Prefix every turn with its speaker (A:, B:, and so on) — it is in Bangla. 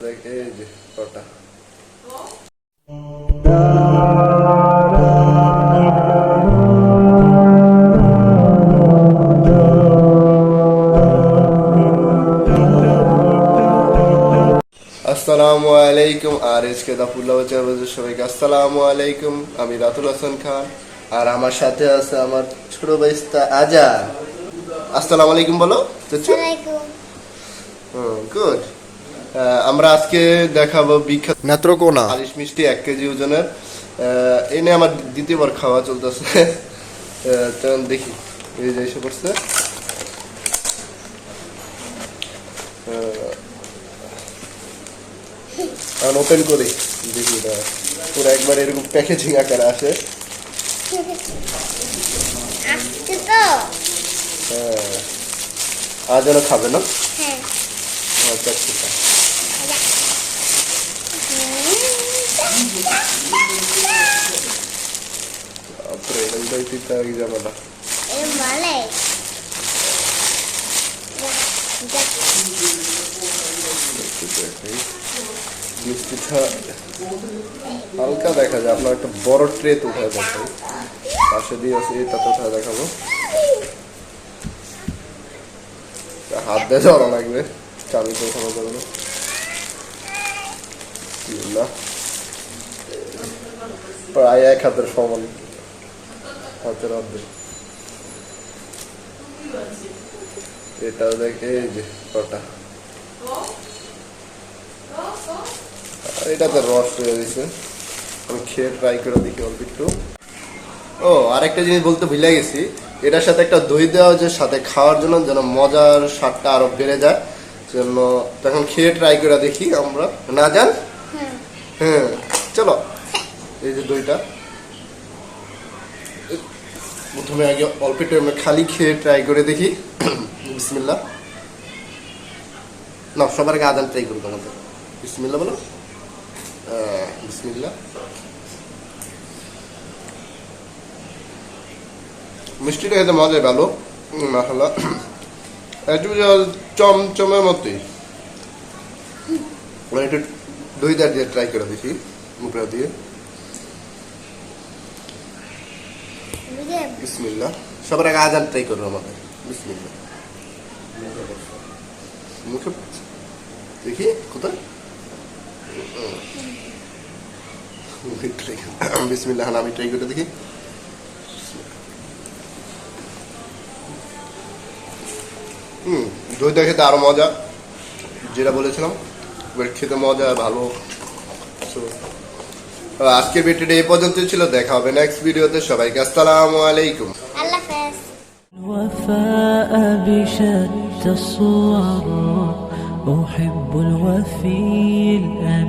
A: দেখ এই যে কটা আসসালামু আলাইকুম আর এসকে দাফুল্লাহ বাজার সবাইকে আসসালামু আলাইকুম। আমি রাতুল হাসান খান আর আমার সাথে আছে আমার ছোট ভাইস্তা আজা আসসালামু আলাইকুম বলো গুড আমরা আজকে দেখাবো বিখ্যাত নেত্রকোনা। আলিশ মিষ্টি এক কেজি ওজনের। এনে আমার দ্বিতীয়বার খাওয়া চলতেছে। তখন দেখি এই যে এসে পড়ছে। ওপেন করি। দেখি পুরো একবার এরকম প্যাকেজিং আকারে আসে।
B: আসছে
A: হ্যাঁ। আজ যেন খাবে না?
B: হ্যাঁ।
A: আচ্ছা ঠিক আছে। যাবে না
B: এ মানে
A: মিষ্টিটা হালকা দেখা যায় আপনার একটা বড় ট্রে তো উঠে দেখাই। পাশে দিয়ে আছে এটা তো উঠে দেখাবো। হাত দিয়ে ধরা লাগবে চাবি তো উঠানো যাবে না। না প্রায় এক হাতের সমান হাতের অর্ধেক এটা দেখে এই যে কটা। আর এটাতে রস হয়ে গেছে। আমি খেয়ে ট্রাই করে দেখি অল্প একটু। ও আরেকটা জিনিস বলতে ভুলে গেছি। এটার সাথে একটা দই দেওয়া যে সাথে খাওয়ার জন্য যেন মজার স্বাদটা আরও বেড়ে যায়। জন্য তখন খেয়ে ট্রাই করে দেখি আমরা। না যান হ্যাঁ চলো। এই যে দইটা। প্রথমে আগে অল্প একটু আমরা খালি খেয়ে ট্রাই করে দেখি। বিসমিল্লা না, সবার আগে আদান ট্রাই করব আমাদের। বিসমিল্লা বলো। বিসমিল্লা মিষ্টিটা খেতে মজা ভালো। মাসালা একটু চমচমের মতোই। একটু দই দিয়ে ট্রাই করে দেখি, মুখটা দিয়ে। বিসমিল্লা সবার আগে আজান ট্রাই করব আমাদের বিসমিল্লা মুখে দেখি কোথায়? try বিসমিল্লাহ হ্যাঁ, আমি ট্রাই করে দেখি। হুম দইটা খেতে আরও মজা। যেটা বলেছিলাম এবার খেতে মজা ভালো। So, আজকের ভিডিওটা এই পর্যন্তই ছিল দেখা হবে নেক্সট ভিডিওতে সবাইকে আসসালামু আলাইকুম
B: আল্লাহ হাফেজ
C: الوفاء بشتى الصور أحب الوفي الأمين الأغر